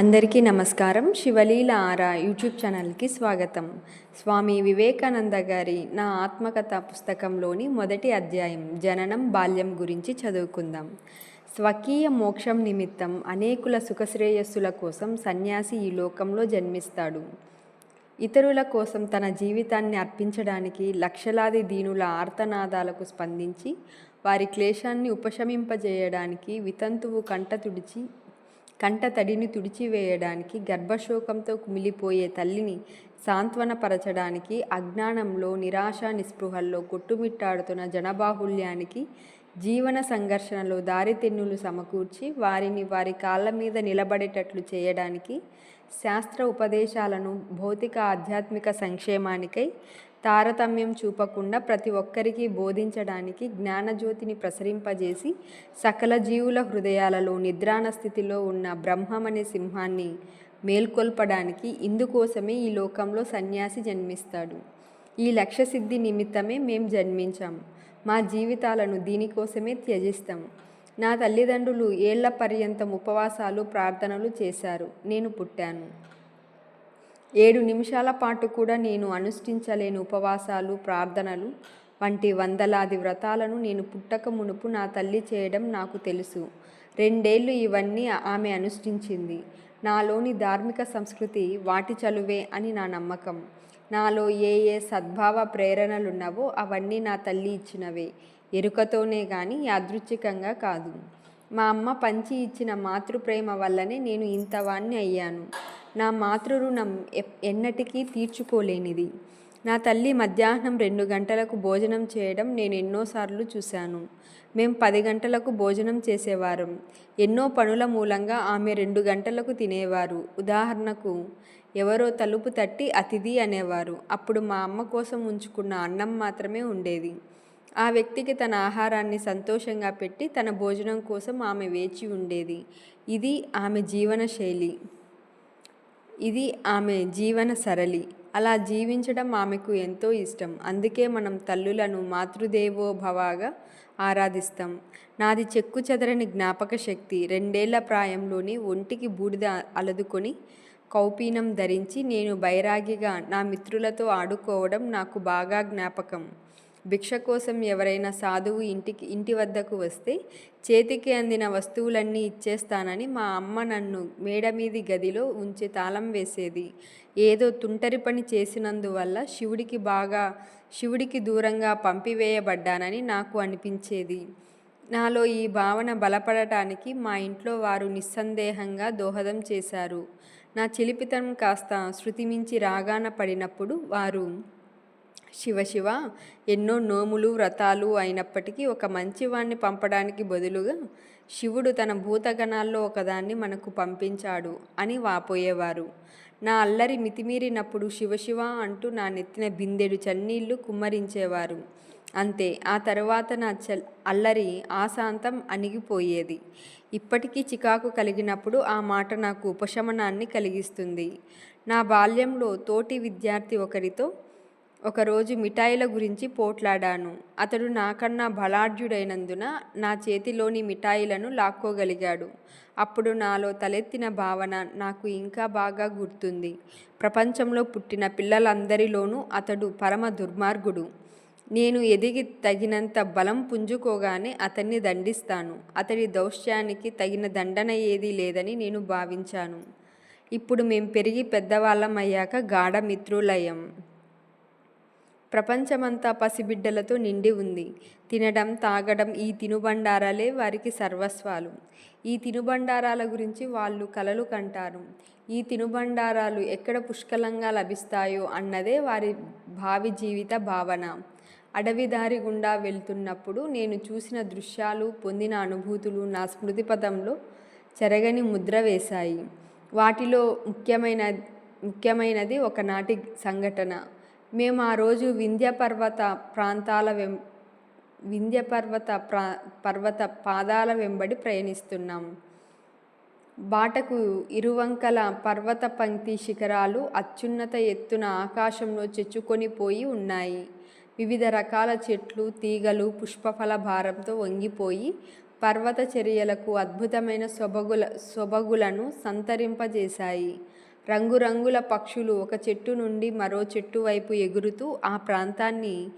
అందరికీ నమస్కారం. శివలీల ఆరా యూట్యూబ్ ఛానల్కి స్వాగతం. స్వామి వివేకానంద గారి నా ఆత్మకథ పుస్తకంలోని మొదటి అధ్యాయం జననం బాల్యం గురించి చదువుకుందాం. స్వకీయ మోక్షం నిమిత్తం అనేకుల సుఖశ్రేయస్సుల కోసం సన్యాసి ఈ లోకంలో జన్మిస్తాడు. ఇతరుల కోసం తన జీవితాన్ని అర్పించడానికి లక్షలాది దీనుల ఆర్తనాదాలకు స్పందించి వారి క్లేశాన్ని ఉపశమింపజేయడానికి వితంతువు కంట తుడిచి కంట తడిని తుడిచివేయడానికి గర్భశోకంతో కుమిలిపోయే తల్లిని సాంత్వనపరచడానికి అజ్ఞానంలో నిరాశ నిస్పృహల్లో కొట్టుమిట్టాడుతున్న జనబాహుల్యానికి జీవన సంఘర్షణలో దారితెన్నులు సమకూర్చి వారిని వారి కాళ్ళ మీద నిలబడేటట్లు చేయడానికి శాస్త్ర ఉపదేశాలను భౌతిక ఆధ్యాత్మిక సంక్షేమానికై తారతమ్యం చూపకుండా ప్రతి ఒక్కరికి బోధించడానికి జ్ఞానజ్యోతిని ప్రసరింపజేసి సకల జీవుల హృదయాలలో నిద్రాణ స్థితిలో ఉన్న బ్రహ్మమనే సింహాన్ని మేల్కొల్పడానికి ఇందుకోసమే ఈ లోకంలో సన్యాసి జన్మిస్తాడు. ఈ లక్ష్య సిద్ధి నిమిత్తమే మేం జన్మించాం. మా జీవితాలను దీనికోసమే త్యజిస్తాం. నా తల్లిదండ్రులు ఏళ్ళ పర్యంతం ఉపవాసాలు ప్రార్థనలు చేశారు. నేను పుట్టాను. ఏడు నిమిషాల పాటు కూడా నేను అనుష్ఠించలేని ఉపవాసాలు ప్రార్థనలు వంటి వందలాది వ్రతాలను నేను పుట్టక మునుపు నా తల్లి చేయడం నాకు తెలుసు. రెండేళ్ళు ఇవన్నీ ఆమె అనుష్ఠించింది. నాలోని ధార్మిక సంస్కృతి వాటి చలువే అని నా నమ్మకం. నాలో ఏ ఏ సద్భావ ప్రేరణలున్నావో అవన్నీ నా తల్లి ఇచ్చినవే. ఎరుకతోనే కానీ యాదృచ్ఛికంగా కాదు. మా అమ్మ పంచి ఇచ్చిన మాతృప్రేమ వల్లనే నేను ఇంతవాణ్ణి అయ్యాను. నా మాతృరుణం ఎన్నటికీ తీర్చుకోలేనిది. నా తల్లి మధ్యాహ్నం రెండు గంటలకు భోజనం చేయడం నేను ఎన్నోసార్లు చూశాను. మేము పది గంటలకు భోజనం చేసేవారం. ఎన్నో పనుల మూలంగా ఆమె రెండు గంటలకు తినేవారు. ఉదాహరణకు ఎవరో తలుపు తట్టి అతిథి అనేవారు. అప్పుడు మా అమ్మ కోసం ఉంచుకున్న అన్నం మాత్రమే ఉండేది. ఆ వ్యక్తికి తన ఆహారాన్ని సంతోషంగా పెట్టి తన భోజనం కోసం ఆమె వేచి ఉండేది. ఇది ఆమె జీవన శైలి ఇది ఆమె జీవన సరళి. అలా జీవించడం ఆమెకు ఎంతో ఇష్టం. అందుకే మనం తల్లులను మాతృదేవో భవాగా ఆరాధిస్తాం. నాది చెక్కు చెదరని జ్ఞాపక శక్తి. రెండేళ్ళ ప్రాయంలోనే ఒంటికి బూడిద అలదుకొని కౌపీనం ధరించి నేను బైరాగిగా నా మిత్రులతో ఆడుకోవడం నాకు బాగా జ్ఞాపకం. భిక్ష కోసం ఎవరైనా సాధువు ఇంటికి ఇంటి వద్దకు వస్తే చేతికి అందిన వస్తువులన్నీ ఇచ్చేస్తానని మా అమ్మ నన్ను మేడ మీది గదిలో ఉంచి తాళం వేసేది. ఏదో తుంటరి పని చేసినందువల్ల శివుడికి బాగా శివుడికి దూరంగా పంపివేయబడ్డానని నాకు అనిపించేది. నాలో ఈ భావన బలపడటానికి మా ఇంట్లో వారు నిస్సందేహంగా దోహదం చేశారు. నా చిలిపితనం కాస్త శృతిమించి రాగాన పడినప్పుడు వారు శివ శివ ఎన్నో నోములు వ్రతాలు అయినప్పటికీ ఒక మంచివాణ్ణి పంపడానికి బదులుగా శివుడు తన భూతగణాల్లో ఒకదాన్ని మనకు పంపించాడు అని వాపోయేవారు. నా అల్లరి మితిమీరినప్పుడు శివశివ అంటూ నా నెత్తిన బిందెడు చన్నీళ్ళు కుమ్మరించేవారు. అంతే ఆ తర్వాత నా చల్ అల్లరి ఆశాంతం అణిగిపోయేది. ఇప్పటికీ చికాకు కలిగినప్పుడు ఆ మాట నాకు ఉపశమనాన్ని కలిగిస్తుంది. నా బాల్యంలో తోటి విద్యార్థి ఒకరితో ఒకరోజు మిఠాయిల గురించి పోట్లాడాను. అతడు నాకన్నా బలాఢ్యుడైనందున నా చేతిలోని మిఠాయిలను లాక్కోగలిగాడు. అప్పుడు నాలో తలెత్తిన భావన నాకు ఇంకా బాగా గుర్తుంది. ప్రపంచంలో పుట్టిన పిల్లలందరిలోనూ అతడు పరమ దుర్మార్గుడు. నేను ఎదిగి తగినంత బలం పుంజుకోగానే అతన్ని దండిస్తాను. అతడి దౌష్యానికి తగిన దండన ఏదీ లేదని నేను భావించాను. ఇప్పుడు మేం పెరిగి పెద్దవాళ్ళం అయ్యాక గాఢ మిత్రులయ్యాం ప్రపంచమంతా పసిబిడ్డలతో నిండి ఉంది. తినడం తాగడం ఈ తినుబండారాలే వారికి సర్వస్వాలు. ఈ తినుబండారాల గురించి వాళ్ళు కలలు కంటారు. ఈ తినుబండారాలు ఎక్కడ పుష్కలంగా లభిస్తాయో అన్నదే వారి భావి జీవిత భావన. అడవి దారి గుండా వెళ్తున్నప్పుడు నేను చూసిన దృశ్యాలు పొందిన అనుభూతులు నా స్మృతిపథంలో చెరగని ముద్ర వేశాయి. వాటిలో ముఖ్యమైన ముఖ్యమైనది ఒకనాటి సంఘటన. మేము ఆ రోజు వింధ్య పర్వత ప్రాంతాల వెం వింధ్య పర్వత ప్రా పర్వత పాదాల వెంబడి ప్రయాణిస్తున్నాం. బాటకు ఇరువంకల పర్వత పంక్తి శిఖరాలు అత్యున్నత ఎత్తున ఆకాశంలో చెచ్చుకొని పోయి ఉన్నాయి. వివిధ రకాల చెట్లు తీగలు పుష్పఫల భారంతో వంగిపోయి పర్వత చర్యలకు అద్భుతమైన సొబగుల సొబగులను సంతరింపజేశాయి. రంగురంగుల పక్షులు ఒక చెట్టు నుండి మరో చెట్టు వైపు ఎగురుతూ ఆ ప్రాంతాన్ని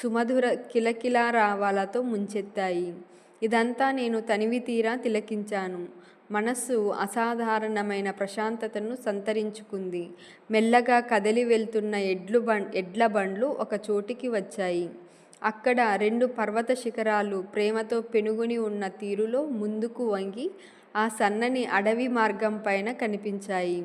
సుమధుర కిలకిలా రావాలతో ముంచెత్తాయి. ఇదంతా నేను తనివి తీరా తిలకించాను. మనస్సు అసాధారణమైన ప్రశాంతతను సంతరించుకుంది. మెల్లగా కదిలి వెళ్తున్న ఎడ్లు బండ్ ఎడ్ల బండ్లు ఒక చోటికి వచ్చాయి. అక్కడ రెండు పర్వత శిఖరాలు ప్రేమతో పెనుగుని ఉన్న తీరులో ముందుకు వంగి ఆ సన్నని అడవి మార్గం పైన కనిపించాయి.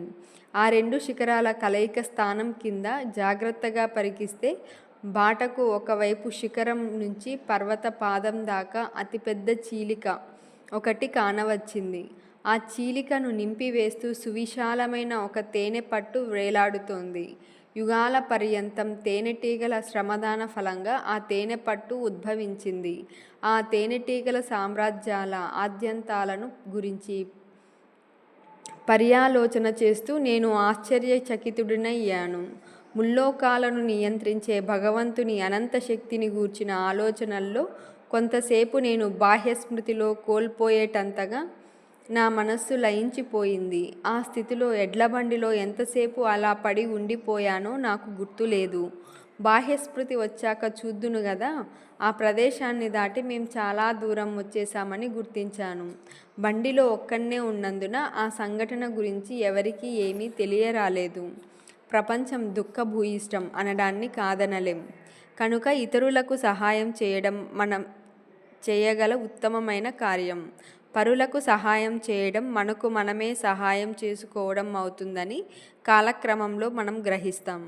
ఆ రెండు శిఖరాల కలయిక స్థానం కింద జాగ్రత్తగా పరికిస్తే బాటకు ఒకవైపు శిఖరం నుంచి పర్వత పాదం దాకా అతిపెద్ద చీలిక ఒకటి కానవచ్చింది. ఆ చీలికను నింపివేస్తూ సువిశాలమైన ఒక తేనె పట్టు వేలాడుతోంది. యుగాల పర్యంతం తేనెటీగల శ్రమదాన ఫలంగా ఆ తేనె పట్టు ఉద్భవించింది. ఆ తేనెటీగల సామ్రాజ్యాల ఆద్యంతాలను గురించి పర్యాలోచన చేస్తూ నేను ఆశ్చర్యచకితుడినయ్యాను. ముల్లోకాలను నియంత్రించే భగవంతుని అనంత శక్తిని గూర్చిన ఆలోచనల్లో కొంతసేపు నేను బాహ్య స్మృతిలో కోల్పోయేటంతగా నా మనస్సు లయించిపోయింది. ఆ స్థితిలో ఎడ్లబండిలో ఎంతసేపు అలా పడి ఉండిపోయానో నాకు గుర్తులేదు. బాహ్యస్మృతి వచ్చాక చూద్దును కదా ఆ ప్రదేశాన్ని దాటి మేము చాలా దూరం వచ్చేసామని గుర్తించాను. బండిలో ఒక్కనే ఉన్నందున ఆ సంఘటన గురించి ఎవరికీ ఏమీ తెలియరాలేదు. ప్రపంచం దుఃఖభూయిష్టం అనడాన్ని కాదనలేం. కనుక ఇతరులకు సహాయం చేయడం మనం చేయగల ఉత్తమమైన కార్యం. పరులకు సహాయం చేయడం మనకు మనమే సహాయం చేసుకోవడం అవుతుందని కాలక్రమంలో మనం గ్రహిస్తాం.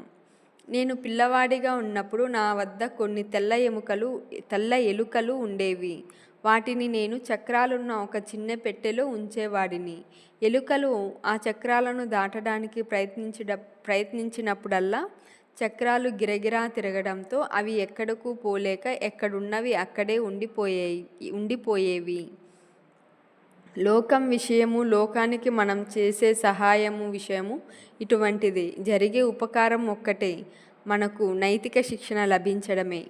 నేను పిల్లవాడిగా ఉన్నప్పుడు నా వద్ద కొన్ని తెల్ల ఎముకలు తెల్ల ఎలుకలు ఉండేవి. వాటిని నేను చక్రాలున్న ఒక చిన్న పెట్టెలో ఉంచేవాడిని. ఎలుకలు ఆ చక్రాలను దాటడానికి ప్రయత్నించడ ప్రయత్నించినప్పుడల్లా చక్రాలు గిరగిరా తిరగడంతో అవి ఎక్కడకు పోలేక ఎక్కడున్నవి అక్కడే ఉండిపోయేవి ఉండిపోయేవి. లోకం విషయము లోకానికి మనం చేసే సహాయము విషయము ఇటువంటిది. జరిగే ఉపకారం ఒక్కటే మనకు నైతిక శిక్షణ లభించడమే.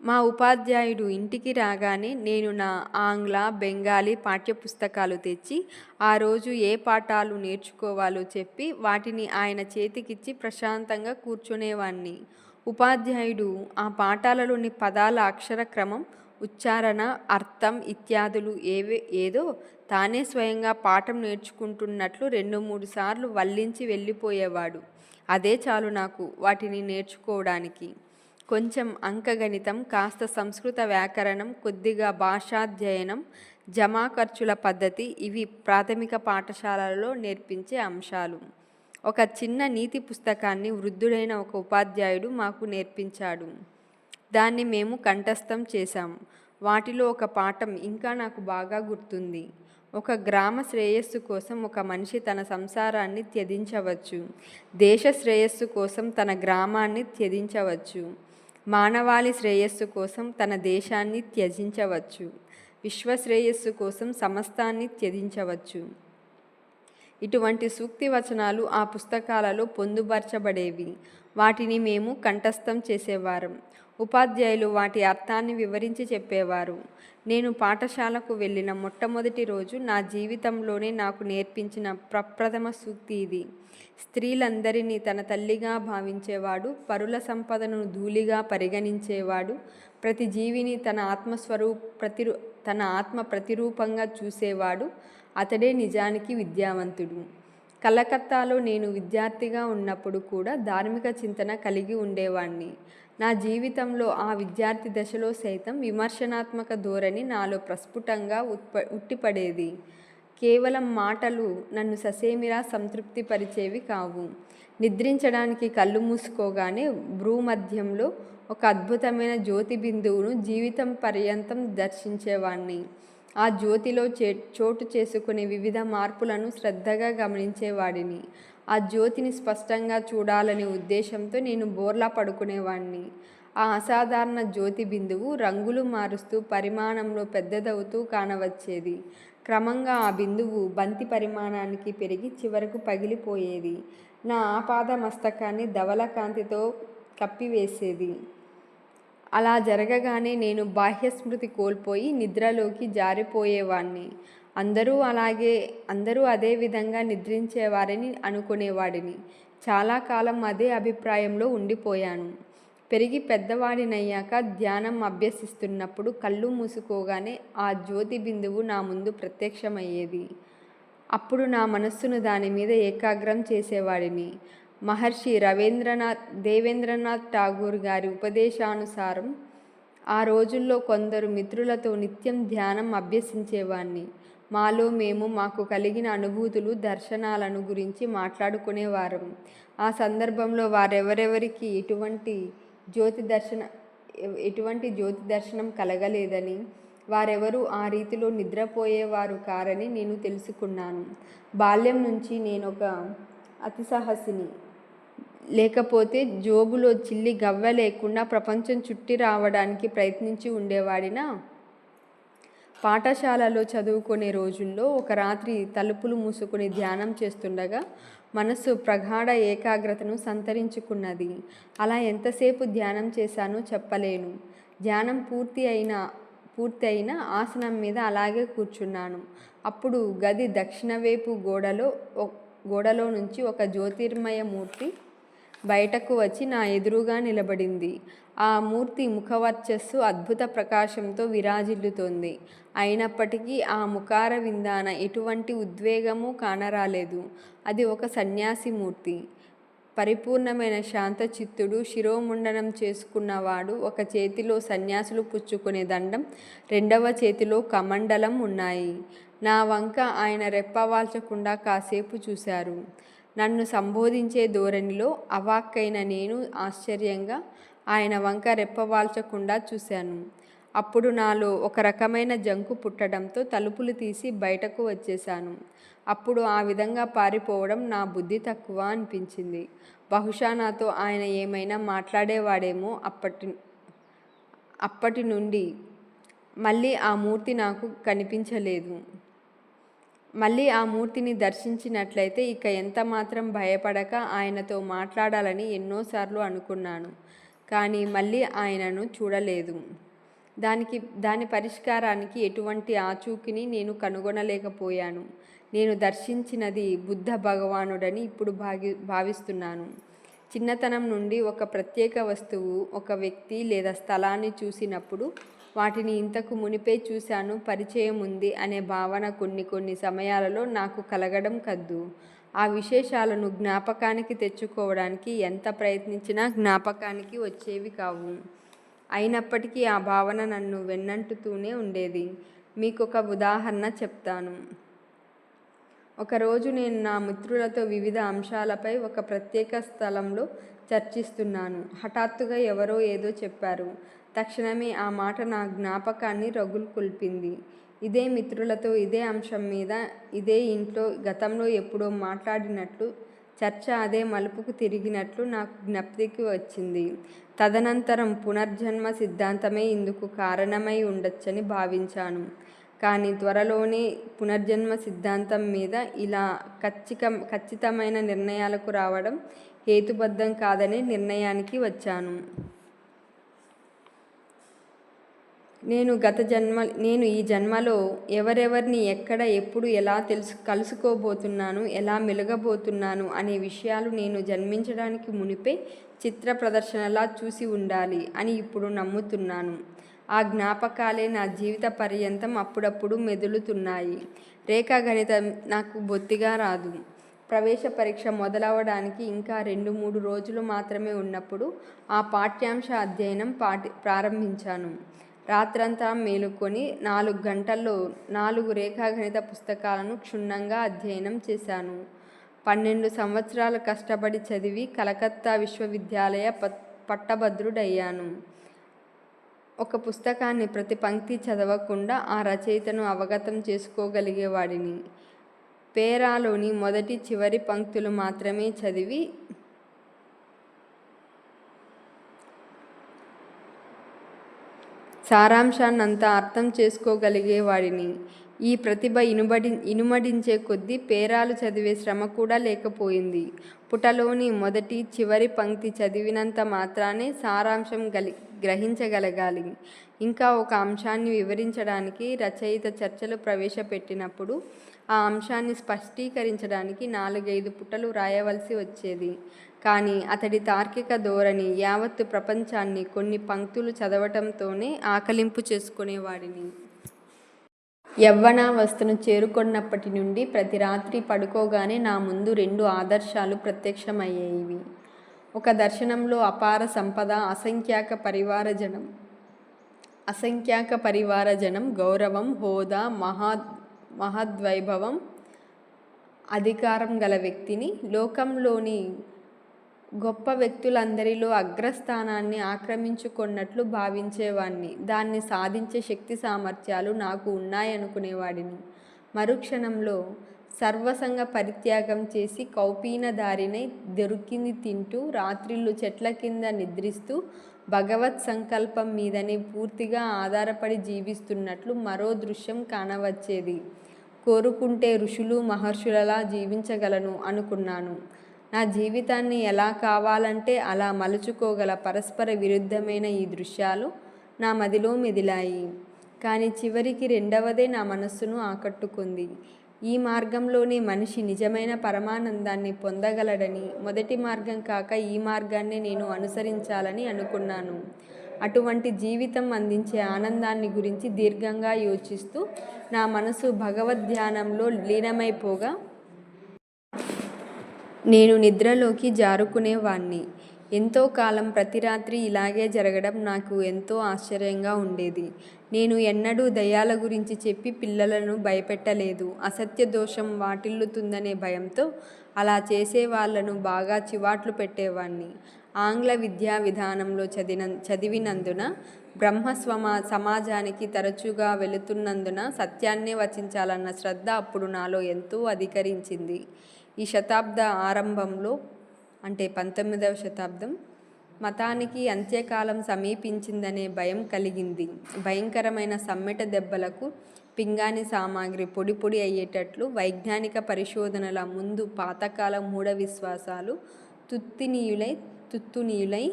మా ఉపాధ్యాయుడు ఇంటికి రాగానే నేను నా ఆంగ్ల బెంగాలీ పాఠ్యపుస్తకాలు తెచ్చి ఆ రోజు ఏ పాఠాలు నేర్చుకోవాలో చెప్పి వాటిని ఆయన చేతికిచ్చి ప్రశాంతంగా కూర్చునేవాణ్ణి. ఉపాధ్యాయుడు ఆ పాఠాలలోని పదాల అక్షర క్రమం ఉచ్చారణ అర్థం ఇత్యాదులు ఏవే ఏదో తానే స్వయంగా పాఠం నేర్చుకుంటున్నట్లు రెండు మూడు సార్లు వల్లించి వెళ్ళిపోయేవాడు. అదే చాలు నాకు వాటిని నేర్చుకోవడానికి. కొంచెం అంకగణితం కాస్త సంస్కృత వ్యాకరణం కొద్దిగా భాషాధ్యయనం జమా ఖర్చుల పద్ధతి ఇవి ప్రాథమిక పాఠశాలలో నేర్పించే అంశాలు. ఒక చిన్న నీతి పుస్తకాన్ని వృద్ధుడైన ఒక ఉపాధ్యాయుడు మాకు నేర్పించాడు. దాన్ని మేము కంఠస్థం చేశాం. వాటిలో ఒక పాఠం ఇంకా నాకు బాగా గుర్తుంది. ఒక గ్రామ శ్రేయస్సు కోసం ఒక మనిషి తన సంసారాన్ని త్యజించవచ్చు. దేశ శ్రేయస్సు కోసం తన గ్రామాన్ని త్యజించవచ్చు. మానవాళి శ్రేయస్సు కోసం తన దేశాన్ని త్యజించవచ్చు. విశ్వ శ్రేయస్సు కోసం సమస్తాన్ని త్యజించవచ్చు. ఇటువంటి సూక్తి వచనాలు ఆ పుస్తకాలలో పొందుపరచబడేవి. వాటిని మేము కంఠస్థం చేసేవారం. ఉపాధ్యాయులు వాటి అర్థాన్ని వివరించి చెప్పేవారు. నేను పాఠశాలకు వెళ్ళిన మొట్టమొదటి రోజు నా జీవితంలోనే నాకు నేర్పించిన ప్రప్రథమ సూక్తి ఇది. స్త్రీలందరినీ తన తల్లిగా భావించేవాడు పరుల సంపదను ధూళిగా పరిగణించేవాడు ప్రతి జీవిని తన ఆత్మస్వరూ ప్రతిరూ తన ఆత్మ ప్రతిరూపంగా చూసేవాడు అతడే నిజానికి విద్యావంతుడు. కలకత్తాలో నేను విద్యార్థిగా ఉన్నప్పుడు కూడా ధార్మిక చింతన కలిగి ఉండేవాణ్ణి. నా జీవితంలో ఆ విద్యార్థి దశలో సైతం విమర్శనాత్మక ధోరణి నాలో ప్రస్ఫుటంగా ఉత్ప ఉట్టిపడేది. కేవలం మాటలు నన్ను ససేమిరా సంతృప్తిపరిచేవి కావు. నిద్రించడానికి కళ్ళు మూసుకోగానే భ్రూమధ్యంలో ఒక అద్భుతమైన జ్యోతి బిందువును జీవితం పర్యంతం దర్శించేవాణ్ణి. ఆ జ్యోతిలో చే చోటు చేసుకునే వివిధ మార్పులను శ్రద్ధగా గమనించేవాడిని. ఆ జ్యోతిని స్పష్టంగా చూడాలనే ఉద్దేశంతో నేను బోర్లా పడుకునేవాణ్ణి. ఆ అసాధారణ జ్యోతి బిందువు రంగులు మారుస్తూ పరిమాణంలో పెద్దదవుతూ కానవచ్చేది. క్రమంగా ఆ బిందువు బంతి పరిమాణానికి పెరిగి చివరకు పగిలిపోయేది. నా ఆపాద మస్తకాన్ని ధవల కాంతితో కప్పివేసేది. అలా జరగగానే నేను బాహ్యస్మృతి కోల్పోయి నిద్రలోకి జారిపోయేవాణ్ణి. అందరూ అలాగే అందరూ అదే విధంగా నిద్రించేవారని అనుకునేవాడిని. చాలా కాలం అదే అభిప్రాయంలో ఉండిపోయాను. పెరిగి పెద్దవాడినయ్యాక ధ్యానం అభ్యసిస్తున్నప్పుడు కళ్ళు మూసుకోగానే ఆ జ్యోతి బిందువు నా ముందు ప్రత్యక్షమయ్యేది. అప్పుడు నా మనస్సును దాని మీద ఏకాగ్రం చేసేవాడిని. మహర్షి రవీంద్రనాథ్ దేవేంద్రనాథ్ ఠాగూర్ గారి ఉపదేశానుసారం ఆ రోజుల్లో కొందరు మిత్రులతో నిత్యం ధ్యానం అభ్యసించేవాణ్ణి మాలో మేము మాకు కలిగిన అనుభూతులు దర్శనాలను గురించి మాట్లాడుకునేవారు. ఆ సందర్భంలో వారెవరెవరికి ఎటువంటి జ్యోతి దర్శన ఎటువంటి జ్యోతి దర్శనం కలగలేదని వారెవరూ ఆ రీతిలో నిద్రపోయేవారు కారని నేను తెలుసుకున్నాను. బాల్యం నుంచి నేను ఒక అతిసాహసిని. లేకపోతే జోబులో చిల్లి గవ్వ లేకుండా ప్రపంచం చుట్టి రావడానికి ప్రయత్నించి ఉండేవాడినా పాఠశాలలో చదువుకునే రోజుల్లో ఒక రాత్రి తలుపులు మూసుకుని ధ్యానం చేస్తుండగా మనస్సు ప్రగాఢ ఏకాగ్రతను సంతరించుకున్నది. అలా ఎంతసేపు ధ్యానం చేశానో చెప్పలేను. ధ్యానం పూర్తి అయిన పూర్తి అయిన ఆసనం మీద అలాగే కూర్చున్నాను. అప్పుడు గది దక్షిణ వైపు గోడలో ఒ- గోడలో నుంచి ఒక జ్యోతిర్మయ మూర్తి బయటకు వచ్చి నా ఎదురుగా నిలబడింది. ఆ మూర్తి ముఖవర్చస్సు అద్భుత ప్రకాశంతో విరాజిల్లుతోంది. అయినప్పటికీ ఆ ముఖార విందాన ఎటువంటి ఉద్వేగము కానరాలేదు. అది ఒక సన్యాసి మూర్తి. పరిపూర్ణమైన శాంత చిత్తుడు శిరోముండనం చేసుకున్నవాడు ఒక చేతిలో సన్యాసులు పుచ్చుకునే దండం రెండవ చేతిలో కమండలం ఉన్నాయి. నా వంక ఆయన రెప్పవాల్చకుండా కాసేపు చూశారు. నన్ను సంబోధించే ధోరణిలో అవాక్కైన నేను ఆశ్చర్యంగా ఆయన వంక రెప్పవాల్చకుండా చూశాను. అప్పుడు నాలో ఒక రకమైన జంకు పుట్టడంతో తలుపులు తీసి బయటకు వచ్చేశాను. అప్పుడు ఆ విధంగా పారిపోవడం నా బుద్ధి తక్కువ అనిపించింది. బహుశా నాతో ఆయన ఏమైనా మాట్లాడేవాడేమో అప్పటి అప్పటి నుండి. మళ్ళీ ఆ మూర్తి నాకు కనిపించలేదు. మళ్ళీ ఆ మూర్తిని దర్శించినట్లయితే ఇక ఎంత మాత్రం భయపడక ఆయనతో మాట్లాడాలని ఎన్నోసార్లు అనుకున్నాను. కానీ మళ్ళీ ఆయనను చూడలేదు. దానికి దాని పరిష్కారానికి ఎటువంటి ఆచూకిని నేను కనుగొనలేకపోయాను. నేను దర్శించినది బుద్ధ భగవానుడని ఇప్పుడు భాగి భావిస్తున్నాను. చిన్నతనం నుండి ఒక ప్రత్యేక వస్తువు ఒక వ్యక్తి లేదా స్థలాన్ని చూసినప్పుడు వాటిని ఇంతకు మునిపే చూశాను పరిచయం ఉంది అనే భావన కొన్ని కొన్ని సమయాలలో నాకు కలగడం కద్దు. ఆ విశేషాలను జ్ఞాపకానికి తెచ్చుకోవడానికి ఎంత ప్రయత్నించినా జ్ఞాపకానికి వచ్చేవి కావు. అయినప్పటికీ ఆ భావన నన్ను వెన్నంటుతూనే ఉండేది. మీకు ఒక ఉదాహరణ చెప్తాను. ఒకరోజు నేను నా మిత్రులతో వివిధ అంశాలపై ఒక ప్రత్యేక స్థలంలో చర్చిస్తున్నాను. హఠాత్తుగా ఎవరో ఏదో చెప్పారు. తక్షణమే ఆ మాట నా జ్ఞాపకాన్ని రగులు కొల్పింది. ఇదే మిత్రులతో ఇదే అంశం మీద ఇదే ఇంట్లో గతంలో ఎప్పుడో మాట్లాడినట్లు చర్చ అదే మలుపుకు తిరిగినట్లు నాకు జ్ఞప్తికి వచ్చింది. తదనంతరం పునర్జన్మ సిద్ధాంతమే ఇందుకు కారణమై ఉండొచ్చని భావించాను. కానీ త్వరలోనే పునర్జన్మ సిద్ధాంతం మీద ఇలా ఖచ్చిక ఖచ్చితమైన నిర్ణయాలకు రావడం హేతుబద్ధం కాదనే నిర్ణయానికి వచ్చాను. నేను గత జన్మ నేను ఈ జన్మలో ఎవరెవరిని ఎక్కడ ఎప్పుడు ఎలా తెలుసు కలుసుకోబోతున్నాను ఎలా మెలగబోతున్నాను అనే విషయాలు నేను జన్మించడానికి మునిపే చిత్ర ప్రదర్శనలా చూసి ఉండాలి అని ఇప్పుడు నమ్ముతున్నాను. ఆ జ్ఞాపకాలే నా జీవిత పర్యంతం అప్పుడప్పుడు మెదులుతున్నాయి. రేఖాగణితం నాకు బొత్తిగా రాదు. ప్రవేశ పరీక్ష మొదలవడానికి ఇంకా రెండు మూడు రోజులు మాత్రమే ఉన్నప్పుడు ఆ పాఠ్యాంశ అధ్యయనం పాటి ప్రారంభించాను. రాత్రంతా మేలుకొని నాలుగు గంటల్లో నాలుగు రేఖాగణిత పుస్తకాలను క్షుణ్ణంగా అధ్యయనం చేశాను. పన్నెండు సంవత్సరాలు కష్టపడి చదివి కలకత్తా విశ్వవిద్యాలయ ప పట్టభద్రుడయ్యాను. ఒక పుస్తకాన్ని ప్రతి పంక్తి చదవకుండా ఆ రచయితను అవగతం చేసుకోగలిగేవాడిని. పేరాలోని మొదటి చివరి పంక్తులు మాత్రమే చదివి సారాంశాన్నంతా అర్థం చేసుకోగలిగేవాడిని. ఈ ప్రతిభ ఇనుబడి ఇనుమడించే కొద్దీ పేరాలు చదివే శ్రమ కూడా లేకపోయింది. పుటలోని మొదటి చివరి పంక్తి చదివినంత మాత్రానే సారాంశం గలి గ్రహించగలగాలి. ఇంకా ఒక అంశాన్ని వివరించడానికి రచయిత చర్చలు ప్రవేశపెట్టినప్పుడు ఆ అంశాన్ని స్పష్టీకరించడానికి నాలుగైదు పుటలు రాయవలసి వచ్చేది. కానీ అతడి తార్కిక ధోరణి యావత్తు ప్రపంచాన్ని కొన్ని పంక్తులు చదవటంతోనే ఆకలింపు చేసుకునేవాడిని. యవ్వనావస్థను చేరుకున్నప్పటి నుండి ప్రతి రాత్రి పడుకోగానే నా ముందు రెండు ఆదర్శాలు ప్రత్యక్షమయ్యేవి. ఒక దర్శనంలో అపార సంపద అసంఖ్యాక పరివార జనం. అసంఖ్యాక పరివార జనం గౌరవం హోదా మహా మహద్వైభవం అధికారం గల వ్యక్తిని లోకంలోని గొప్ప వ్యక్తులందరిలో అగ్రస్థానాన్ని ఆక్రమించుకున్నట్లు భావించేవాణ్ణి. దాన్ని సాధించే శక్తి సామర్థ్యాలు నాకు ఉన్నాయనుకునేవాడిని. మరుక్షణంలో సర్వసంగ పరిత్యాగం చేసి కౌపీనదారినై దొరికింది తింటూ రాత్రిళ్ళు చెట్ల కింద నిద్రిస్తూ భగవత్ సంకల్పం మీదనే పూర్తిగా ఆధారపడి జీవిస్తున్నట్లు మరో దృశ్యం కానవచ్చేది. కోరుకుంటే ఋషులు మహర్షులలా జీవించగలను అనుకున్నాను. నా జీవితాన్ని ఎలా కావాలంటే అలా మలుచుకోగల పరస్పర విరుద్ధమైన ఈ దృశ్యాలు నా మదిలో మెదిలాయి. కానీ చివరికి రెండవదే నా మనస్సును ఆకట్టుకుంది. ఈ మార్గంలోనే మనిషి నిజమైన పరమానందాన్ని పొందగలడని మొదటి మార్గం కాక ఈ మార్గాన్ని నేను అనుసరించాలని అనుకున్నాను. అటువంటి జీవితం అందించే ఆనందాన్ని గురించి దీర్ఘంగా యోచిస్తూ నా మనసు భగవద్ ధ్యానంలో లీనమైపోగా నేను నిద్రలోకి జారుకునేవాణ్ణి. ఎంతో కాలం ప్రతి రాత్రి ఇలాగే జరగడం నాకు ఎంతో ఆశ్చర్యంగా ఉండేది. నేను ఎన్నడూ దయ్యాల గురించి చెప్పి పిల్లలను భయపెట్టలేదు. అసత్య దోషం వాటిల్లుతుందనే భయంతో అలా చేసే వాళ్ళను బాగా చివాట్లు పెట్టేవాణ్ణి. ఆంగ్ల విద్యా విధానంలో చదివిన చదివినందున బ్రహ్మస్వమా సమాజానికి తరచుగా వెళుతున్నందున సత్యాన్నే వచించాలన్న శ్రద్ధ అప్పుడు నాలో ఎంతో అధికరించింది. ఈ శతాబ్ద ఆరంభంలో అంటే పంతొమ్మిదవ శతాబ్దం మతానికి అంత్యకాలం సమీపించిందనే భయం కలిగింది. భయంకరమైన సమ్మెట దెబ్బలకు పింగాణి సామాగ్రి పొడి పొడి అయ్యేటట్లు వైజ్ఞానిక పరిశోధనల ముందు పాతకాల మూఢ విశ్వాసాలు తుత్తినీయులై తుత్తునీయులై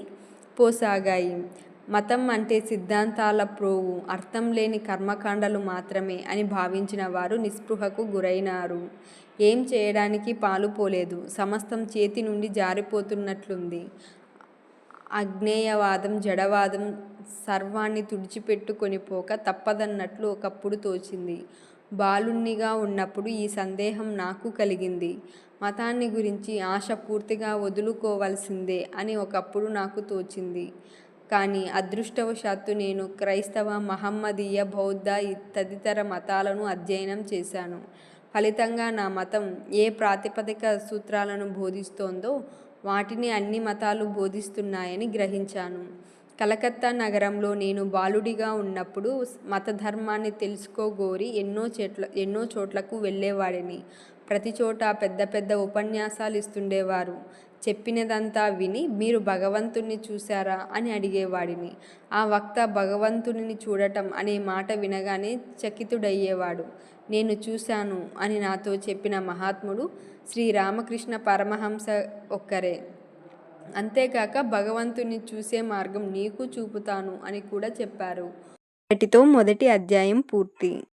పోసాగాయి. మతం అంటే సిద్ధాంతాల ప్రోవు అర్థం లేని కర్మకాండలు మాత్రమే అని భావించిన వారు నిస్పృహకు గురైనారు. ఏం చేయడానికి పాలుపోలేదు సమస్తం చేతి నుండి జారిపోతున్నట్లుంది. అజ్ఞేయవాదం జడవాదం సర్వాన్ని తుడిచిపెట్టుకొని పోక తప్పదన్నట్లు ఒకప్పుడు తోచింది. బాలుణ్ణిగా ఉన్నప్పుడు ఈ సందేహం నాకు కలిగింది. మతాన్ని గురించి ఆశ పూర్తిగా వదులుకోవాల్సిందే అని ఒకప్పుడు నాకు తోచింది. కానీ అదృష్టవశాత్తు నేను క్రైస్తవ మహమ్మదీయ బౌద్ధ తదితర మతాలను అధ్యయనం చేశాను. ఫలితంగా నా మతం ఏ ప్రాతిపదిక సూత్రాలను బోధిస్తోందో వాటిని అన్ని మతాలు బోధిస్తున్నాయని గ్రహించాను. కలకత్తా నగరంలో నేను బాలుడిగా ఉన్నప్పుడు మత ధర్మాన్ని తెలుసుకోగోరి ఎన్నో చెట్ల ఎన్నో చోట్లకు వెళ్ళేవాడిని. ప్రతి చోట పెద్ద పెద్ద ఉపన్యాసాలు ఇస్తుండేవారు. చెప్పినదంతా విని మీరు భగవంతుణ్ణి చూశారా అని అడిగేవాడిని. ఆ వక్త భగవంతుని చూడటం అనే మాట వినగానే చకితుడయ్యేవాడు. నేను చూశాను అని నాతో చెప్పిన మహాత్ముడు శ్రీరామకృష్ణ పరమహంస ఒక్కరే. అంతేకాక భగవంతుని చూసే మార్గం నీకు చూపుతాను అని కూడా చెప్పారు. వాటితో మొదటి అధ్యాయం పూర్తి.